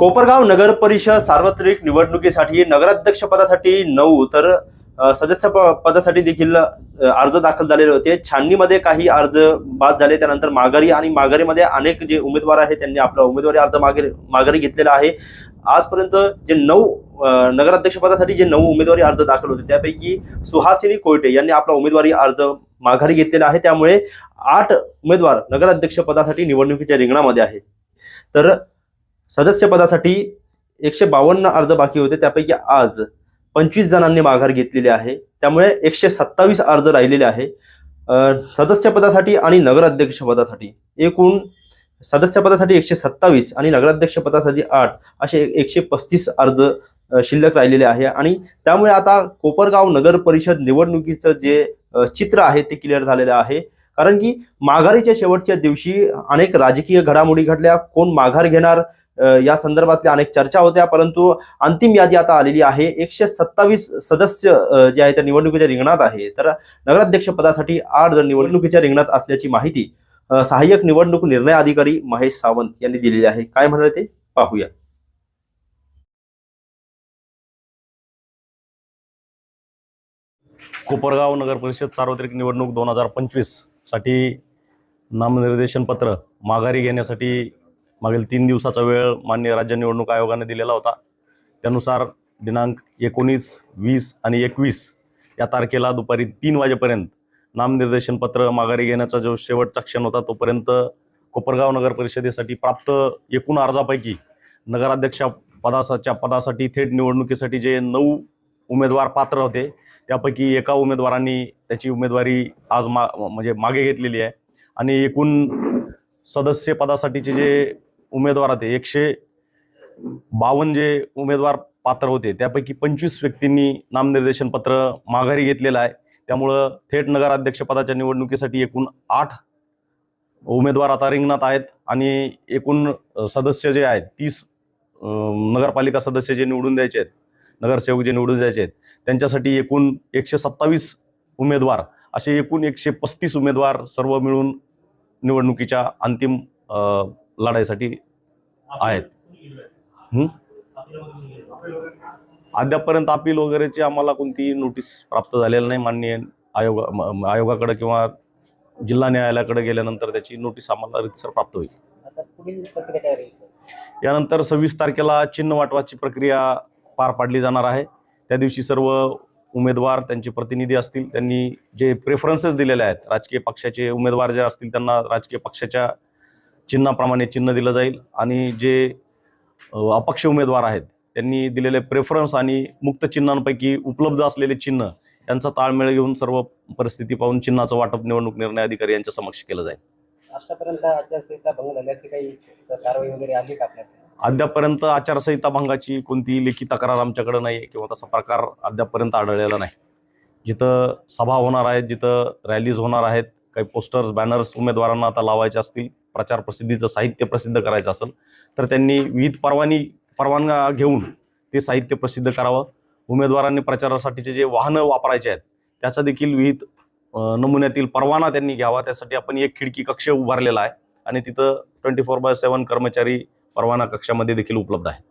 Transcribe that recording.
कोपरगाव नगर परिषद सार्वत्रिक निवडणुकीसाठी नगराध्यक्ष पदासाठी नऊ तर सदस्य प- पदासाठी देखील अर्ज दाखल झालेले होते. छाननीमध्ये काही अर्ज बाद झाले. त्यानंतर माघारी आणि माघारीमध्ये अनेक जे उमेदवार आहेत त्यांनी आपला उमेदवारी अर्ज मागे माघारी घेतलेला आहे. आजपर्यंत जे नऊ नगराध्यक्षपदासाठी जे नऊ उमेदवारी अर्ज दाखल होते त्यापैकी सुहासिनी कोयटे यांनी आपला उमेदवारी अर्ज माघारी घेतलेला आहे. त्यामुळे आठ उमेदवार नगराध्यक्ष पदासाठी निवडणुकीच्या रिंगणामध्ये आहे. तर सदस्यपदासाठी एकशे बावन्न अर्ज बाकी होते. त्यापैकी आज पंचवीस जणांनी माघार घेतलेली आहे. त्यामुळे एकशे सत्तावीस अर्ज राहिलेले आहे. सदस्यपदासाठी आणि नगराध्यक्षपदासाठी एकूण सदस्यपदासाठी एकशे सत्तावीस आणि नगराध्यक्षपदासाठी आठ असे एकशे पस्तीस अर्ज शिल्लक राहिलेले आहे. आणि त्यामुळे आता कोपरगाव नगर परिषद निवडणुकीचं जे चित्र आहे ते क्लिअर झालेलं आहे. कारण की माघारीच्या शेवटच्या दिवशी अनेक राजकीय घडामोडी घडल्या. कोण माघार घेणार या संदर्भातल्या अनेक चर्चा होत्या परंतु अंतिम यादी आता आलेली आहे. एकशे सत्तावीस सदस्य जे आहे त्या निवडणुकीच्या रिंगणात आहे. तर नगराध्यक्ष पदासाठी आठ जण निवडणुकीच्या रिंगणात असल्याची माहिती सहाय्यक निवडणूक निर्णय अधिकारी महेश सावंत यांनी दिलेली आहे. काय म्हणाले ते? पाहूया. कोपरगाव नगर परिषद सार्वत्रिक निवडणूक दोन हजार पंचवीससाठी नामनिर्देशन पत्र माघारी घेण्यासाठी मागील तीन दिवसाचा वेळ मान्य राज्य निवडणूक आयोगाने दिलेला होता. त्यानुसार दिनांक एकोणीस वीस आणि एकवीस या तारखेला दुपारी तीन वाजेपर्यंत नामनिर्देशन पत्र माघारी घेण्याचा जो शेवटचा क्षण होता तोपर्यंत कोपरगाव नगर परिषदेसाठी प्राप्त एकूण अर्जापैकी नगराध्यक्षा पदासाच्या पदासाठी थेट निवडणुकीसाठी जे नऊ उमेदवार पात्र होते त्यापैकी एका उमेदवारांनी त्याची उमेदवारी आज मा म्हणजे मागे घेतलेली आहे. आणि एकूण सदस्य पदासाठीचे जे उमेदवार होते एकशे बावन्न जे उमेदवार पात्र होते त्यापैकी पंचवीस व्यक्तींनी नामनिर्देशन पत्र माघारी घेतलेलं आहे. त्यामुळं थेट नगराध्यक्षपदाच्या निवडणुकीसाठी एकूण आठ उमेदवार आता रिंगणात आहेत आणि एकूण सदस्य जे आहेत तीस नगरपालिका सदस्य जे निवडून द्यायचे आहेत नगरसेवक जे निवडून द्यायचे आहेत त्यांच्यासाठी एकूण एकशे सत्तावीस उमेदवार असे एकूण एकशे पस्तीस उमेदवार सर्व मिळून निवडणुकीच्या अंतिम लढाईसाठी आहेत? अद्यापपर्यंत अपील वगैरेची आम्हाला कोणती नोटीस प्राप्त झालेली नाही. माननीय आयोग आयोगाकडे किंवा जिल्हा न्यायालयाकडे गेल्यानंतर त्याची नोटीस आम्हाला रितसर प्राप्त होईल. यानंतर सव्वीस तारखेला चिन्ह वाटवाची प्रक्रिया पार पाडली जाणार आहे. त्या दिवशी सर्व उमेदवार त्यांचे प्रतिनिधी असतील त्यांनी जे प्रेफरन्सेस दिलेले आहेत राजकीय पक्षाचे उमेदवार जे असतील त्यांना राजकीय पक्षाच्या चिन्हाप्रमाणे चिन्ह दिलं जाईल आणि जे अपक्ष उमेदवार आहेत त्यांनी दिलेले प्रेफरन्स आणि मुक्त चिन्हांपैकी उपलब्ध असलेले चिन्ह यांचा ताळमेळ घेऊन सर्व परिस्थिती पाहून चिन्हाचं वाटप निवडणूक निर्णय अधिकारी यांच्या समक्ष केलं जाईल. आतापर्यंत आचारसंहिता भंग झाली अशी काही कारवाई वगैरे आली का अद्यापपर्यंत आचारसंहिता भंगाची कोणतीही लेखी तक्रार आमच्याकडे नाही आहे किंवा तसा प्रकार अद्यापपर्यंत आढळलेला नाही. जिथं सभा होणार आहेत जिथं रॅलीज होणार आहेत काही पोस्टर्स बॅनर्स उमेदवारांना आता लावायचे असतील प्रचार प्रसिद्धीचं साहित्य प्रसिद्ध करायचं असेल तर त्यांनी विविध परवानी परवानगा घेऊन ते साहित्य प्रसिद्ध करावं. उमेदवारांनी प्रचारासाठीचे जे वाहनं वापरायचे आहेत त्याचा देखील विहित नमुन्यातील परवाना त्यांनी घ्यावा. त्यासाठी आपण एक खिडकी कक्ष उभारलेला आहे आणि तिथं ट्वेंटी फोर बाय सेवन कर्मचारी परवाना कक्षामध्ये देखील उपलब्ध आहे